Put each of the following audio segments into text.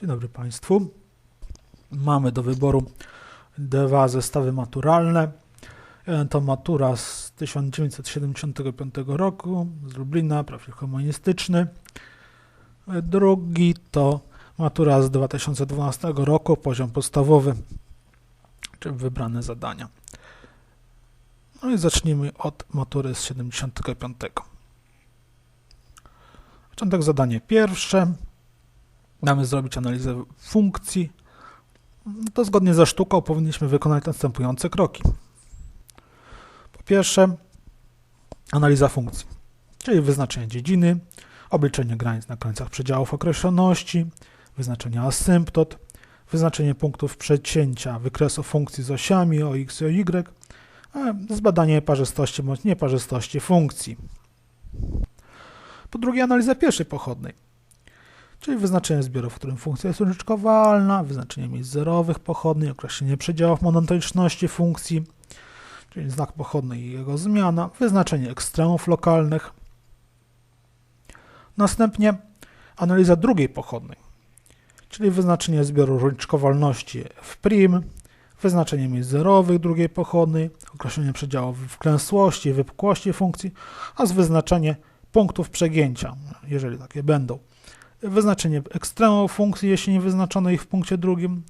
Dzień dobry Państwu. Mamy do wyboru dwa zestawy maturalne. Jeden to matura z 1975 roku z Lublina, profil humanistyczny. Drugi to matura z 2012 roku, poziom podstawowy, czyli wybrane zadania. No i zacznijmy od matury z 75. Początek zadanie pierwsze. Mamy zrobić analizę funkcji. To zgodnie ze sztuką powinniśmy wykonać następujące kroki. Po pierwsze, analiza funkcji, czyli wyznaczenie dziedziny, obliczenie granic na końcach przedziałów określoności, wyznaczenie asymptot, wyznaczenie punktów przecięcia wykresu funkcji z osiami o x i o y, zbadanie parzystości bądź nieparzystości funkcji. Po drugie, analiza pierwszej pochodnej, czyli wyznaczenie zbioru, w którym funkcja jest użyczkowalna, wyznaczenie miejsc zerowych pochodnej, określenie przedziałów monotoniczności funkcji, czyli znak pochodny i jego zmiana, wyznaczenie ekstremów lokalnych. Następnie analiza drugiej pochodnej, czyli wyznaczenie zbioru różniczkowalności w prim, wyznaczenie miejsc zerowych drugiej pochodnej, określenie przedziałów wklęsłości i wypukłości funkcji oraz wyznaczenie punktów przegięcia, jeżeli takie będą. Wyznaczenie ekstremów funkcji, jeśli nie wyznaczono ich w punkcie drugim,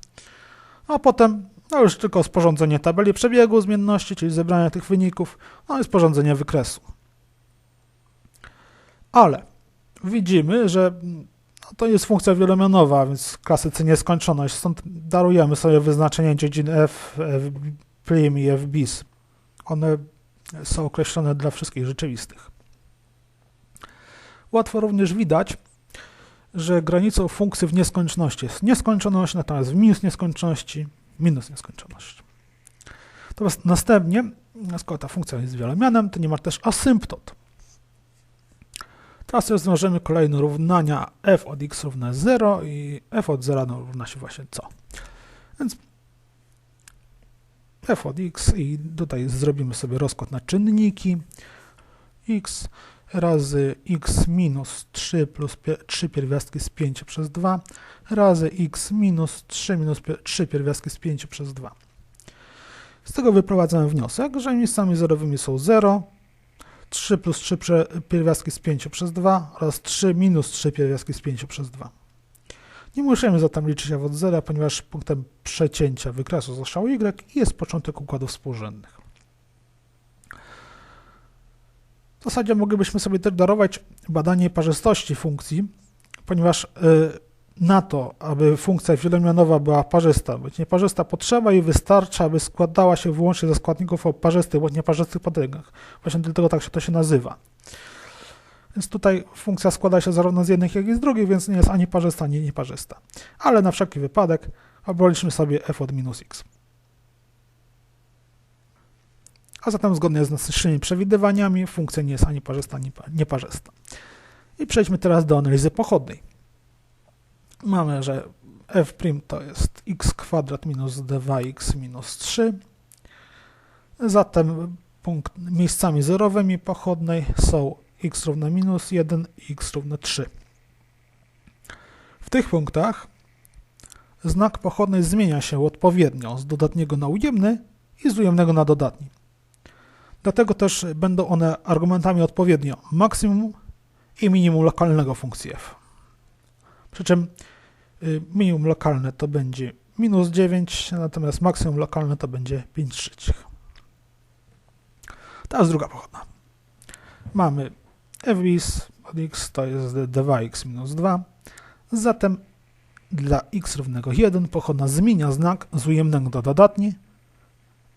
a potem no już tylko sporządzenie tabeli przebiegu zmienności, czyli zebranie tych wyników, no i sporządzenie wykresu. Ale widzimy, że no to jest funkcja wielomianowa, więc klasyce nieskończoność, stąd darujemy sobie wyznaczenie dziedzin f, f i f bis. One są określone dla wszystkich rzeczywistych. Łatwo również widać, że granicą funkcji w nieskończoności jest nieskończoność, natomiast w minus nieskończoności minus nieskończoność. Natomiast następnie, skoro ta funkcja jest wielomianem, to nie ma też asymptot. Teraz rozwiążemy kolejne równania f od x równa 0 i f od 0 no, równa się właśnie co. Więc f od x i tutaj zrobimy sobie rozkład na czynniki x razy x minus 3 plus 3 pierwiastki z 5 przez 2 razy x minus 3 minus 3 pierwiastki z 5 przez 2. Z tego wyprowadzamy wniosek, że miejscami zerowymi są 0, 3 plus 3 pierwiastki z 5 przez 2 oraz 3 minus 3 pierwiastki z 5 przez 2. Nie musimy zatem liczyć f od 0, ponieważ punktem przecięcia wykresu został y jest początek układów współrzędnych. W zasadzie moglibyśmy sobie też darować badanie parzystości funkcji, ponieważ y, na to, aby funkcja wielomianowa była parzysta bądź nieparzysta, potrzeba i wystarcza, aby składała się wyłącznie ze składników o parzystych bądź nieparzystych podręgach. Właśnie dlatego tak się to się nazywa. Więc tutaj funkcja składa się zarówno z jednych, jak i z drugich, więc nie jest ani parzysta, ani nieparzysta. Ale na wszelki wypadek obliczmy sobie f od minus x. a zatem zgodnie z naszymi przewidywaniami funkcja nie jest ani parzysta, ani nieparzysta. I przejdźmy teraz do analizy pochodnej. Mamy, że f' to jest x kwadrat minus 2x minus 3. Zatem punkt, miejscami zerowymi pochodnej są x równa minus 1 i x równa 3. W tych punktach znak pochodnej zmienia się odpowiednio z dodatniego na ujemny i z ujemnego na dodatni. Dlatego też będą one argumentami odpowiednio maksimum i minimum lokalnego funkcji f. Przy czym y, minimum lokalne to będzie minus 9, natomiast maksimum lokalne to będzie 5 trzecich. Teraz druga pochodna. Mamy f bis od x to jest 2x minus 2. Zatem dla x równego 1 pochodna zmienia znak z ujemnego do dodatni,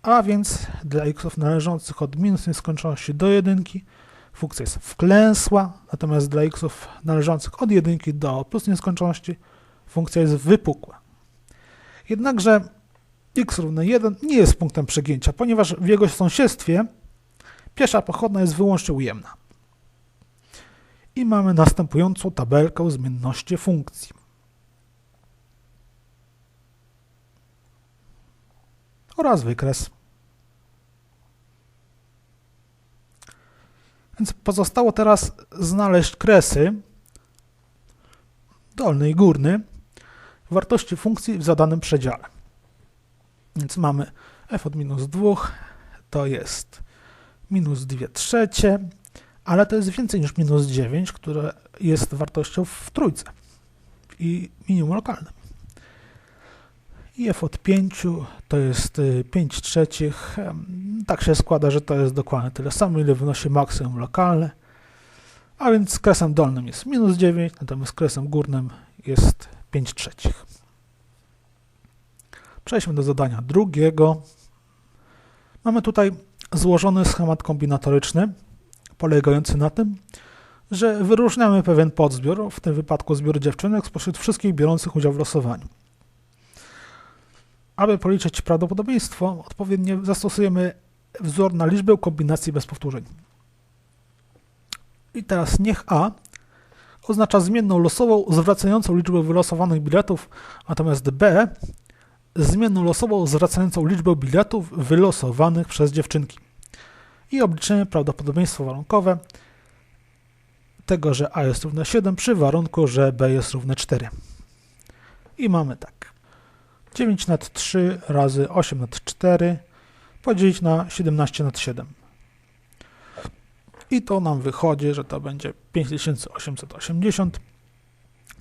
a więc dla xów należących od minus nieskończoności do jedynki funkcja jest wklęsła, natomiast dla xów należących od jedynki do plus nieskończoności funkcja jest wypukła. Jednakże x równe 1 nie jest punktem przegięcia, ponieważ w jego sąsiedztwie pierwsza pochodna jest wyłącznie ujemna. I mamy następującą tabelkę zmienności funkcji. Oraz wykres. Więc pozostało teraz znaleźć kresy, dolny i górny, wartości funkcji w zadanym przedziale. Więc mamy f od minus 2 to jest minus 2 trzecie, ale to jest więcej niż minus 9, które jest wartością w trójce i minimum lokalnym. I f od 5 to jest 5 trzecich. Tak się składa, że to jest dokładnie tyle samo, ile wynosi maksimum lokalne. A więc kresem dolnym jest minus 9, natomiast kresem górnym jest 5 trzecich. Przejdźmy do zadania drugiego. Mamy tutaj złożony schemat kombinatoryczny, polegający na tym, że wyróżniamy pewien podzbiór, w tym wypadku zbiór dziewczynek, spośród wszystkich biorących udział w losowaniu. Aby policzyć prawdopodobieństwo, odpowiednio zastosujemy wzór na liczbę kombinacji bez powtórzeń. I teraz niech A oznacza zmienną losową zwracającą liczbę wylosowanych biletów, natomiast B zmienną losową zwracającą liczbę biletów wylosowanych przez dziewczynki. I obliczymy prawdopodobieństwo warunkowe tego, że A jest równe 7 przy warunku, że B jest równe 4. I mamy tak. 9 nad 3 razy 8 nad 4 podzielić na 17 nad 7. I to nam wychodzi, że to będzie 5880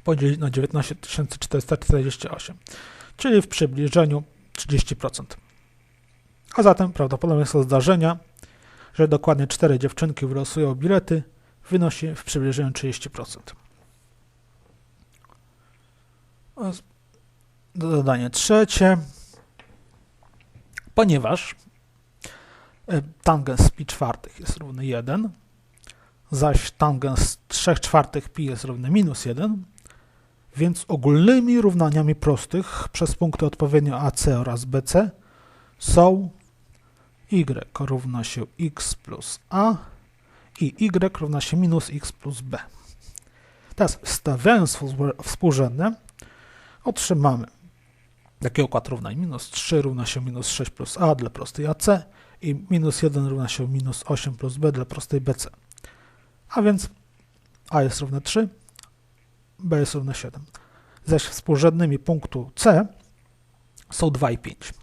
podzielić na 19448, czyli w przybliżeniu 30%. A zatem prawdopodobieństwo zdarzenia, że dokładnie 4 dziewczynki wylosują bilety, wynosi w przybliżeniu 30%. Zadanie trzecie. Ponieważ e, tangens pi czwartych jest równy 1, zaś tangens 3 czwartych pi jest równy minus 1, więc ogólnymi równaniami prostych przez punkty odpowiednio AC oraz BC są y równa się x plus a i y równa się minus x plus b. Teraz wstawiając współrzędne otrzymamy taki układ równań minus 3 równa się minus 6 plus a dla prostej AC i minus 1 równa się minus 8 plus b dla prostej BC. A więc a jest równe 3, b jest równe 7. Zaś współrzędnymi punktu C są 2 i 5.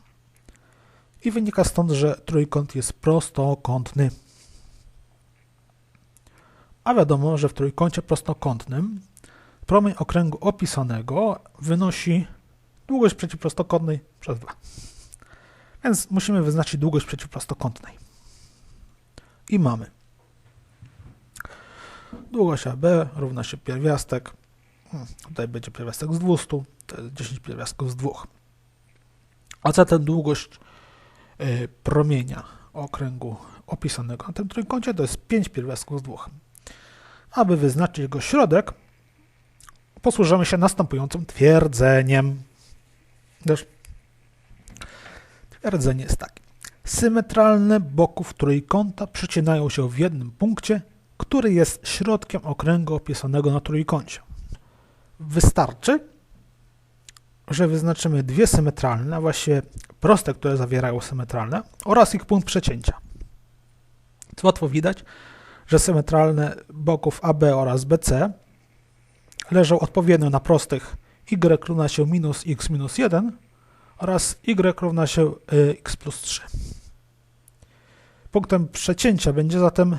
I wynika stąd, że trójkąt jest prostokątny. A wiadomo, że w trójkącie prostokątnym promień okręgu opisanego wynosi długość przeciwprostokątnej przez 2. Więc musimy wyznaczyć długość przeciwprostokątnej. I mamy długość AB równa się pierwiastek, hmm, tutaj będzie pierwiastek z 200, to jest 10 pierwiastków z 2. A zatem długość y, promienia okręgu opisanego na tym trójkącie to jest 5 pierwiastków z 2. Aby wyznaczyć jego środek, posłużymy się następującym twierdzeniem. Też twierdzenie jest takie. Symetralne boków trójkąta przycinają się w jednym punkcie, który jest środkiem okręgu opisanego na trójkącie. Wystarczy, że wyznaczymy dwie symetralne, a właściwie proste, które zawierają symetralne oraz ich punkt przecięcia. Co łatwo widać, że symetralne boków AB oraz BC leżą odpowiednio na prostych y równa się minus x minus 1 oraz y równa się y, x plus 3. Punktem przecięcia będzie zatem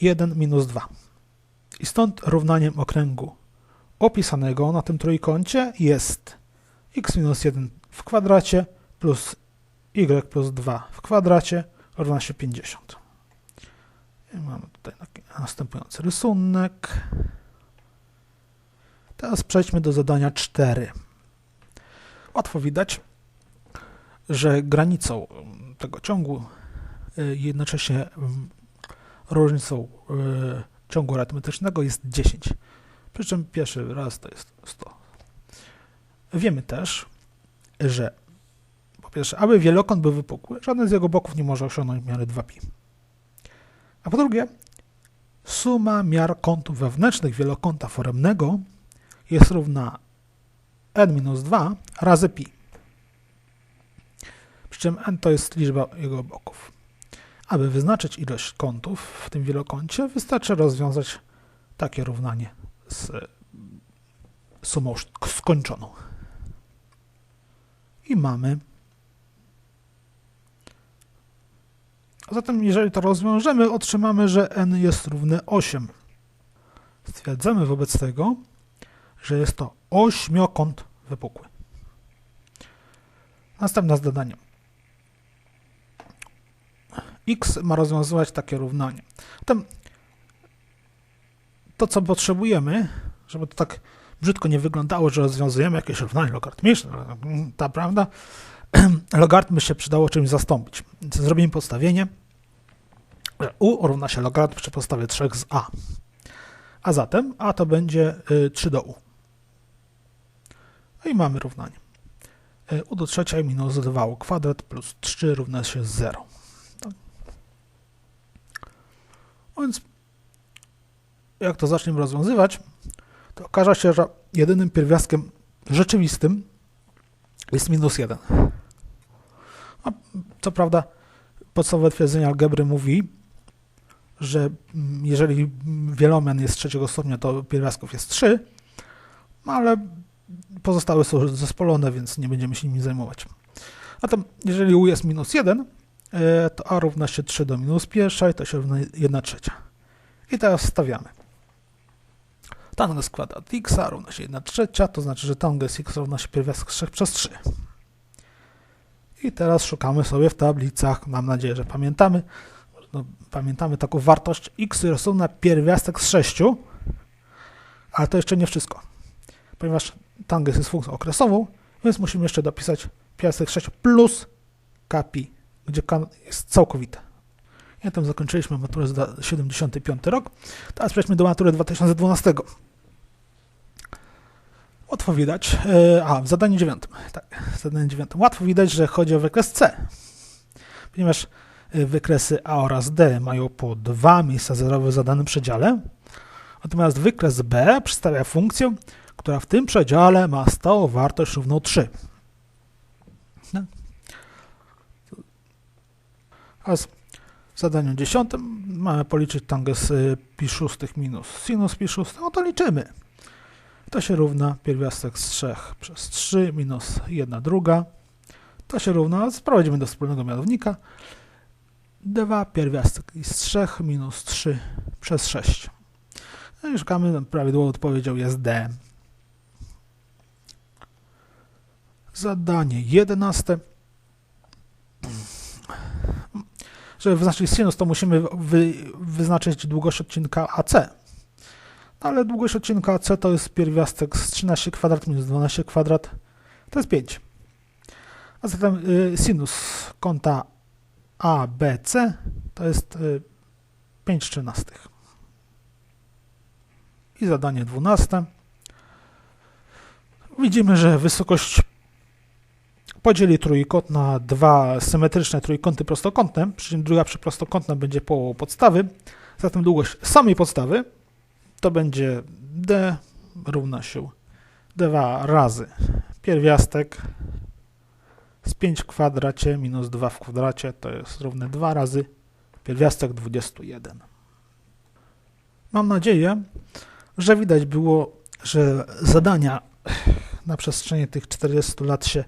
1 y, minus 2. I stąd równaniem okręgu opisanego na tym trójkącie jest x minus 1 w kwadracie plus y plus 2 w kwadracie równa się 50. I mamy tutaj następujący rysunek. Teraz przejdźmy do zadania 4. Łatwo widać, że granicą tego ciągu y, jednocześnie mm, różnicą y, ciągu arytmetycznego jest 10. Przy czym pierwszy raz to jest 100. Wiemy też, że po pierwsze, aby wielokąt był wypukły, żaden z jego boków nie może osiągnąć miary 2pi. A po drugie, suma miar kątów wewnętrznych wielokąta foremnego jest równa n-2 razy pi. Przy czym n to jest liczba jego boków. Aby wyznaczyć ilość kątów w tym wielokącie, wystarczy rozwiązać takie równanie z sumą skończoną. i mamy. Zatem, jeżeli to rozwiążemy, otrzymamy, że n jest równy 8. Stwierdzamy wobec tego, że jest to ośmiokąt wypukły. Następne zadanie. x ma rozwiązywać takie równanie. Zatem to, co potrzebujemy, żeby to tak brzydko nie wyglądało, że rozwiązujemy jakieś równanie logarytmiczne, ta prawda, logarytmy się przydało czymś zastąpić. Więc zrobimy podstawienie, że u równa się logarytm przy podstawie 3 z a. A zatem a to będzie 3 do u. No i mamy równanie. u do trzeciej minus 2u kwadrat plus 3 równa się 0. Tak. No więc jak to zaczniemy rozwiązywać, to okaże się, że jedynym pierwiastkiem rzeczywistym jest minus 1. A, co prawda podstawowe twierdzenie algebry mówi, że jeżeli wielomian jest trzeciego stopnia, to pierwiastków jest 3, no ale pozostałe są zespolone, więc nie będziemy się nimi zajmować. A to jeżeli u jest minus 1, e, to a równa się 3 do minus pierwszej, to się równa 1 trzecia. I teraz stawiamy. Tangens kwadrat x równa się 1 trzecia, to znaczy, że tangens x równa się pierwiastek 3 przez 3. I teraz szukamy sobie w tablicach, mam nadzieję, że pamiętamy, no, pamiętamy taką wartość x równa pierwiastek z 6, ale to jeszcze nie wszystko, ponieważ tangens jest funkcją okresową, więc musimy jeszcze dopisać pierwiastek 6 plus kpi, gdzie k jest całkowite. I tym zakończyliśmy maturę za 75 rok. Teraz przejdźmy do matury 2012. Łatwo widać, e, a w zadaniu dziewiątym, tak, w zadaniu dziewiątym, łatwo widać, że chodzi o wykres C, ponieważ e, wykresy A oraz D mają po dwa miejsca zerowe w zadanym przedziale, natomiast wykres B przedstawia funkcję, która w tym przedziale ma stałą wartość równą 3. No. A w zadaniu dziesiątym mamy policzyć tangens e, pi szóstych minus sinus pi szóstych, no to liczymy. To się równa pierwiastek z 3 przez 3 minus 1 druga. To się równa, sprowadzimy do wspólnego mianownika, 2 pierwiastek z 3 minus 3 przez 6. No i szukamy, prawidłową odpowiedzią jest D. Zadanie 11. Żeby wyznaczyć sinus, to musimy wy, wyznaczyć długość odcinka AC ale długość odcinka C to jest pierwiastek z 13 kwadrat minus 12 kwadrat, to jest 5. A zatem y, sinus kąta ABC to jest 5 y, trzynastych. I zadanie 12. Widzimy, że wysokość podzieli trójkąt na dwa symetryczne trójkąty prostokątne, przy czym druga przyprostokątna będzie połową podstawy. Zatem długość samej podstawy to będzie d równa się 2 razy pierwiastek z 5 w kwadracie minus 2 w kwadracie to jest równe 2 razy pierwiastek 21. Mam nadzieję, że widać było, że zadania na przestrzeni tych 40 lat się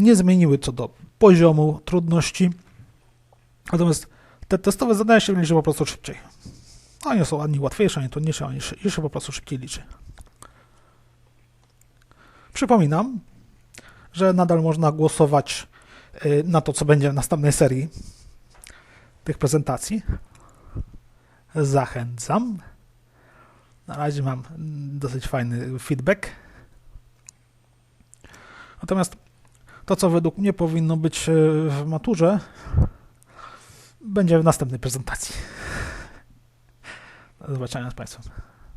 nie zmieniły co do poziomu trudności. Natomiast te testowe zadania się liczą po prostu szybciej. One są ani łatwiejsze, ani trudniejsze, ani się, się po prostu szybciej liczy. Przypominam, że nadal można głosować y, na to, co będzie w następnej serii tych prezentacji. Zachęcam. Na razie mam dosyć fajny feedback. Natomiast to, co według mnie powinno być y, w maturze, będzie w następnej prezentacji. Do zobaczenia z Państwem.